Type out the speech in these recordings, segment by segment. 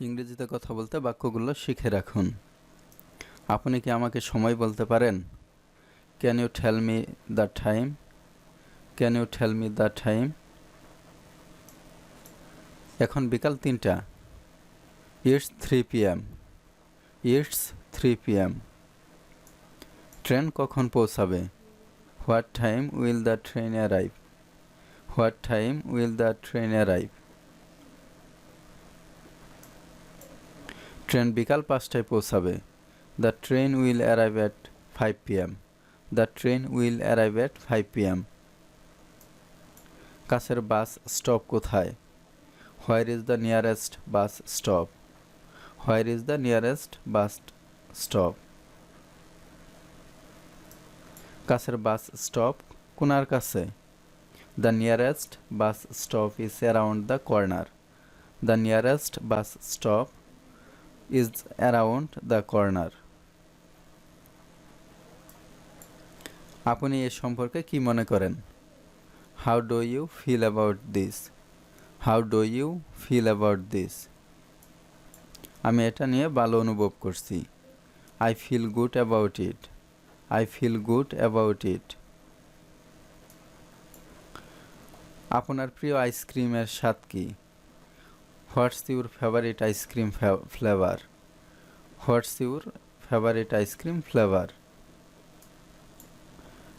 ইংরেজিতে কথা বলতে বাক্যগুলো শিখে রাখুন। আপনি কি আমাকে সময় বলতে পারেন? Can you tell me the time can you tell me the time এখন বিকাল তিনটা। It's three P M it's three P M train কখন পৌঁছাবে? What time will the train arrive what time will the train arrive train বিকাল পাঁচটায় পৌঁছাবে। The train will arrive at five P M the train will arrive at five P M কাছের bus stop কোথায়? Where is the nearest bus stop? Where is the nearest bus stop? কাছের bus stop কোনার কাছে? The nearest bus stop is around the corner the nearest bus stop is around the corner আপনি এ সম্পর্কে কি মনে করেন? How do you feel about this how do you feel about this আমি এটা নিয়ে ভালো অনুভব করছি। I feel good about it I feel good about it আপনার প্রিয় আইসক্রিমের স্বাদ কি? What's your favourite ice cream flavour what's your favourite ice cream flavour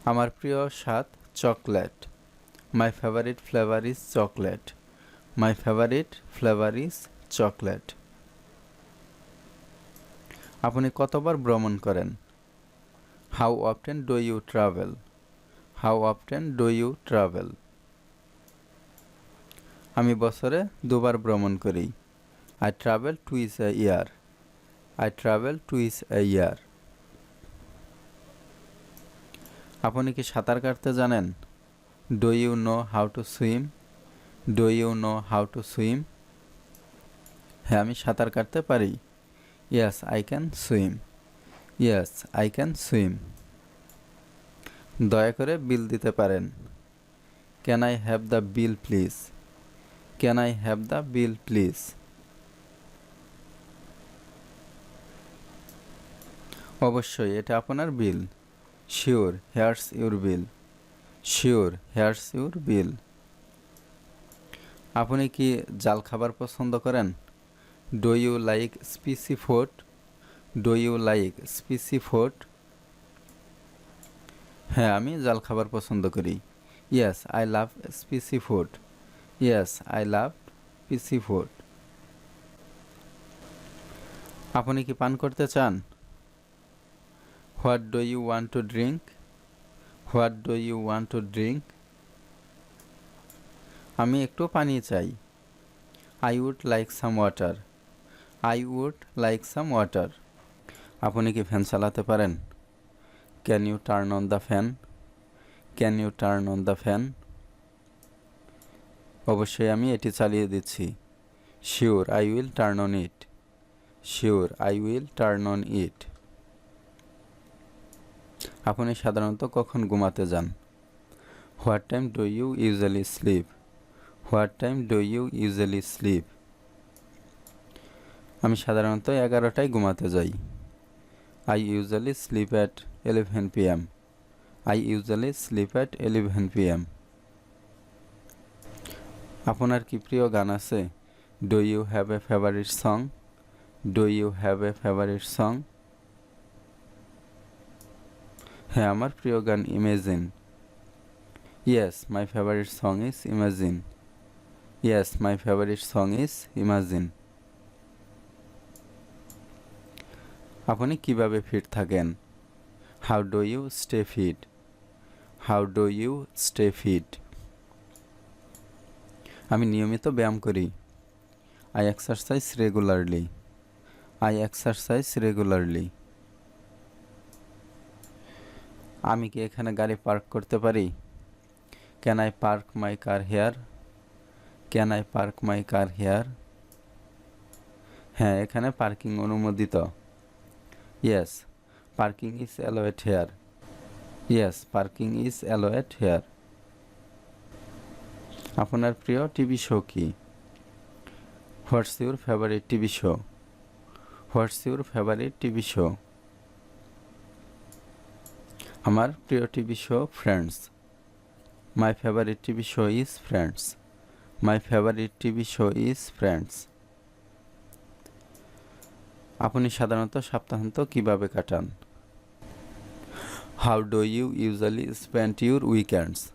আমার প্রিয় স্বাদ chocolate. My favourite flavour is chocolate my favourite flavour is chocolate আপনি কতবার ভ্রমণ করেন? How often do you travel how often do you travel আমি বছরে দুবার ভ্রমণ করি। I travel twice a year I travel twice a year আপনি কি সাঁতার কাটতে জানেন? Do you know how to swim do you know how to swim হ্যাঁ আমি সাঁতার কাটতে পারি। Yes I can swim yes I can swim দয়া করে বিল দিতে পারেন। Can I have the bill please can I have the bill please অবশ্যই, এটা আপনার bill sure here's your bill sure here's your bill আপনি কি জাল খাবার পছন্দ করেন? Do you like spicy food do you like spicy food হ্যাঁ আমি জাল খাবার পছন্দ করি। Yes I love spicy food yes I love spicy food আপনি কি পান করতে চান? What do you want to drink what do you want to drink আমি একটু পানি চাই। I would like some water I would like some water আপনি কি ফ্যান চালাতে পারেন? Can you turn on the fan can you turn on the fan অবশ্যই আমি এটি চালিয়ে দিচ্ছি। Sure, I will turn on it. Sure, I will turn on it. আপনি সাধারণত কখন ঘুমাতে যান? What time do you usually sleep? What time do you usually sleep? আমি সাধারণত এগারোটায় ঘুমাতে যাই। I usually sleep at eleven P M. I usually sleep at eleven P M. আপনার কি প্রিয় গান আছে? Do you have a favourite song do you have a favourite song হ্যাঁ আমার প্রিয় গান Imagine yes my favourite song is Imagine yes my favourite song is Imagine আপনি কীভাবে ফিট থাকেন? How do you stay fit how do you stay fit আমি নিয়মিত ব্যায়াম করি। I exercise regularly I exercise regularly আমি কি এখানে গাড়ি পার্ক করতে পারি? Can I park my car here can I park my car here হ্যাঁ এখানে পার্কিং অনুমোদিত। Yes parking is allowed here yes parking is allowed here আপনার প্রিয় টিভি শো কি? What's your favourite TV show? What's your favourite TV show? আমার প্রিয় TV show Friends. My favourite TV show is Friends. My favourite TV show is Friends. আপনি সাধারণত সপ্তাহান্ত কীভাবে কাটান? How do you usually spend your weekends?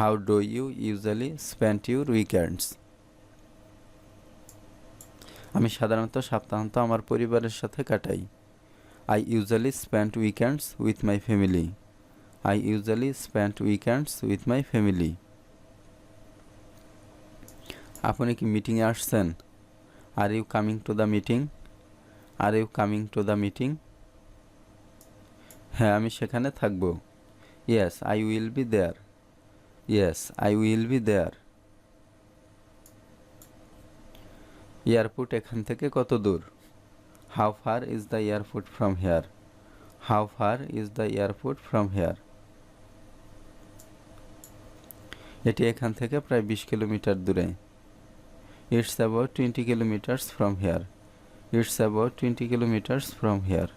How do you usually spend your weekends আমি সাধারণত সপ্তাহান্ত আমার পরিবারের সাথে কাটাই। I usually spend weekends with my family I usually spend weekends with my family আপনি কি মিটিংয়ে আসছেন? Are you coming to the meeting are you coming to the meeting হ্যাঁ আমি সেখানে থাকব। Yes I will be there yes I will be there airport এখান থেকে কত দূর? How far is the airport from here how far is the airport from here এটি এখান থেকে প্রায় বিশ কিলোমিটার দূরে। It's about twenty kilometres from here it's about twenty kilometres from here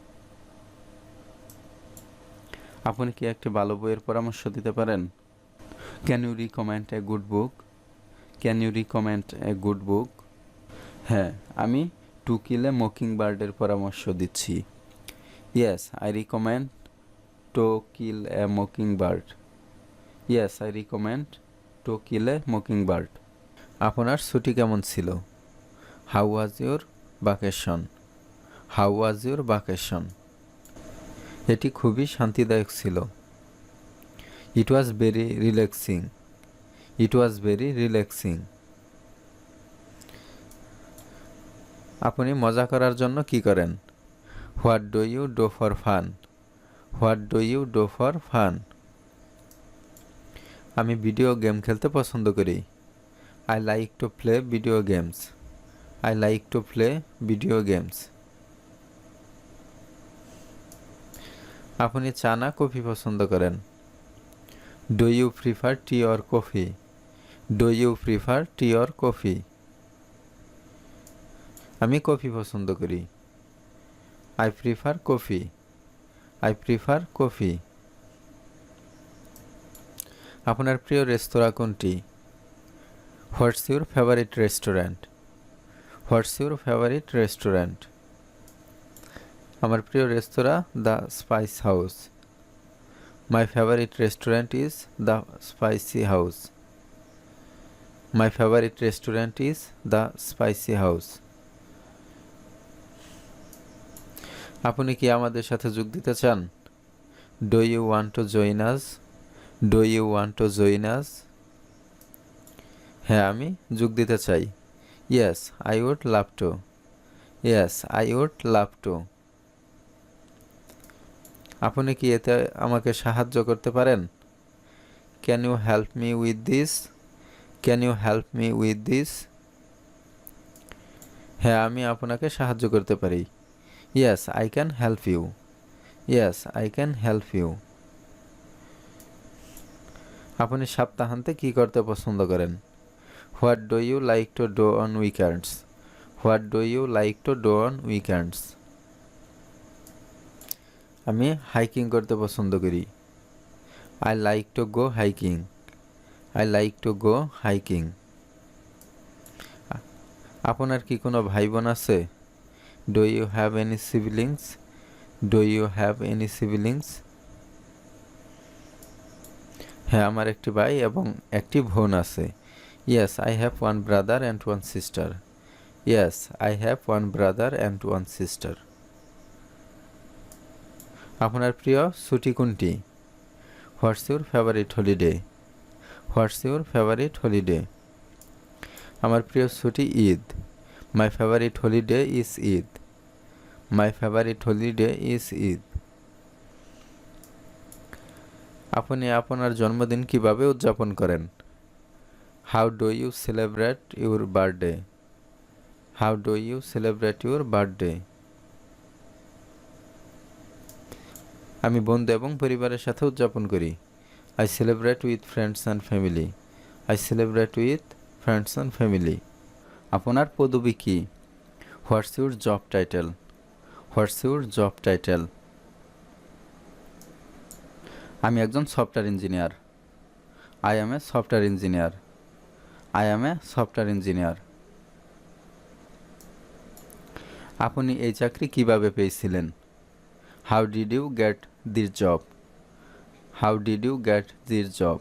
আপনি কি একটি ভালো বইয়ের পরামর্শ দিতে পারেন? Can you recommend a good book can you recommend a good book হ্যাঁ আমি টু কিলে মকিং বার্ডের পরামর্শ দিচ্ছি। Yes I recommend To Kill a Mockingbird yes I recommend To Kill a Mockingbird আপনার ছুটি কেমন ছিল? How was your vacation how was your vacation এটি খুবই শান্তিদায়ক ছিল। It was very relaxing it was very relaxing আপনি মজা করার জন্য কি করেন? What do you do for fun what do you do for fun আমি ভিডিও গেম খেলতে পছন্দ করি। I like to play video games I like to play video games আপনি চা না, কফি পছন্দ করেন? Do you prefer tea or coffee do you prefer tea or coffee আমি কফি পছন্দ করি। I prefer coffee I prefer coffee আপনার প্রিয় রেস্তোরাঁ কোনটি? What's your favourite restaurant what's your favourite restaurant আমার প্রিয় রেস্তোরাঁ The Spice House. My favourite restaurant is the Spicy House my favourite restaurant is the Spicy House আপনি কি আমাদের সাথে যোগ দিতে চান? Do you want to join us do you want to join us হ্যাঁ আমি যোগ দিতে চাই। Yes I would love to yes I would love to আপনি কি এতে আমাকে সাহায্য করতে পারেন? Can you help me with this can you help me with this হ্যাঁ আমি আপনাকে সাহায্য করতে পারি। Yes I can help you yes I can help you আপনি সপ্তাহান্তে কী করতে পছন্দ করেন? What do you like to do on weekends what do you like to do on weekends আমি হাইকিং করতে পছন্দ করি। I like to go hiking I like to go hiking আপনার কি কোনো ভাই বোন আছে? Do you have any siblings do you have any siblings হ্যাঁ আমার একটি ভাই এবং একটি বোন আছে। Yes I have one brother and one sister yes I have one brother and one sister আপনার প্রিয় ছুটি কোনটি? What's your favourite holiday. What's your favourite holiday. আমার প্রিয় ছুটি Eid. My favourite holiday is Eid. My favourite holiday is Eid. আপনি আপনার জন্মদিন কীভাবে উদযাপন করেন? How do you celebrate your birthday? How do you celebrate your birthday? আমি বন্ধু এবং পরিবারের সাথে উদযাপন করি। I celebrate with friends and family I celebrate with friends and family আপনার পদবি কি? What's your job title what's your job title আমি একজন software engineer I am a software engineer I am a software engineer আপনি এই চাকরি কীভাবে পেয়েছিলেন? How did you get this job how did you get this job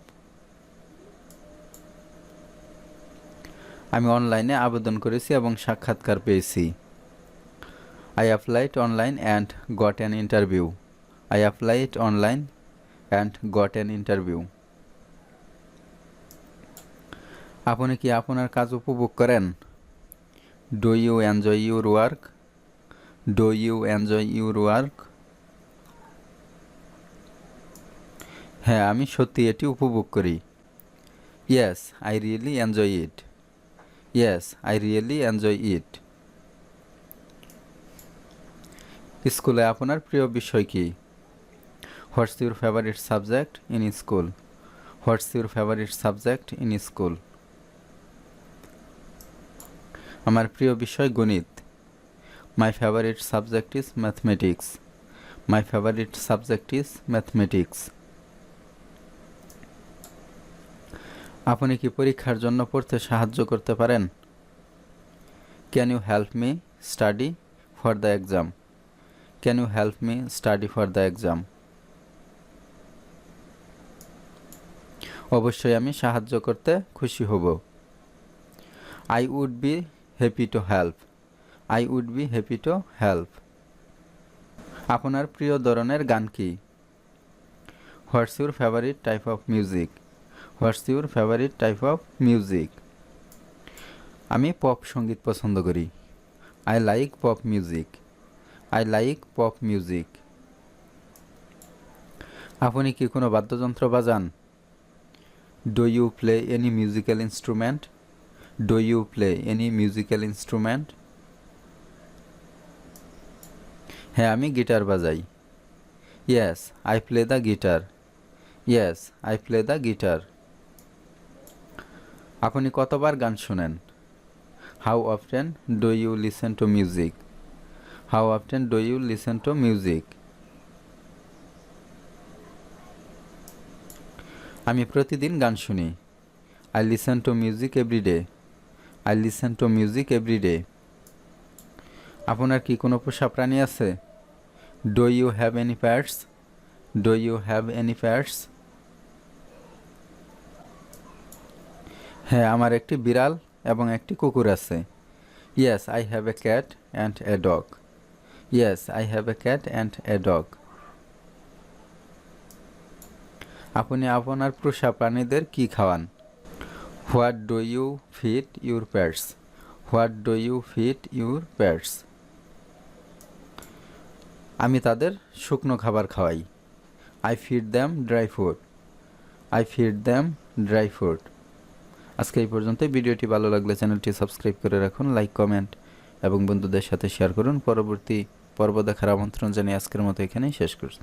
আমি অনলাইনে আবেদন করেছি এবং সাক্ষাৎকার পেয়েছি। I applied online and got an interview I applied online and got an interview আপনি কি আপনার কাজ উপভোগ করেন? Do you enjoy your work do you enjoy your work হ্যাঁ আমি সত্যি এটি উপভোগ করি। Yes I really enjoy it yes I really enjoy it স্কুলে আপনার প্রিয় বিষয় কি? What's your favourite subject in school what's your favourite subject in school আমার প্রিয় বিষয় গণিত। My favourite subject is mathematics my favourite subject is mathematics আপনি কি পরীক্ষার জন্য পড়তে সাহায্য করতে পারেন? Can you help me study for the exam can you help me study for the exam অবশ্যই আমি সাহায্য করতে খুশি হব। I would be happy to help I would be happy to help আপনার প্রিয় ধরনের গান কি? What's your favourite type of music what's your favourite type of music আমি পপ সংগীত পছন্দ করি। I like pop music I like pop music আপনি কি কোনো বাদ্যযন্ত্র বাজান? Do you play any musical instrument do you play any musical instrument হ্যাঁ আমি গিটার বাজাই। Yes I play the guitar yes I play the guitar আপনি কতবার গান শুনেন? How often do you listen to music how often do you listen to music আমি প্রতিদিন গান শুনি। I listen to music every day I listen to music every day আপনার কি কোনো পোষা প্রাণী আছে? Do you have any pets do you have any pets হ্যাঁ আমার একটি বিড়াল এবং একটি কুকুর আছে। Yes I have a cat and a dog yes I have a cat and a dog আপনি আপনার পোষা প্রাণীদের কি খাওয়ান? What do you feed your pets what do you feed your pets আমি তাদের শুকনো খাবার খাওয়াই। I feed them dry food I feed them dry food আজকে এই পর্যন্ত ভিডিওটি ভালো লাগলে চ্যানেলটি সাবস্ক্রাইব করে রাখুন, লাইক, কমেন্ট এবং বন্ধুদের সাথে শেয়ার করুন। পরবর্তী পর্ব দেখার আমন্ত্রণ জানিয়ে আজকের মতো এখানেই শেষ করছি।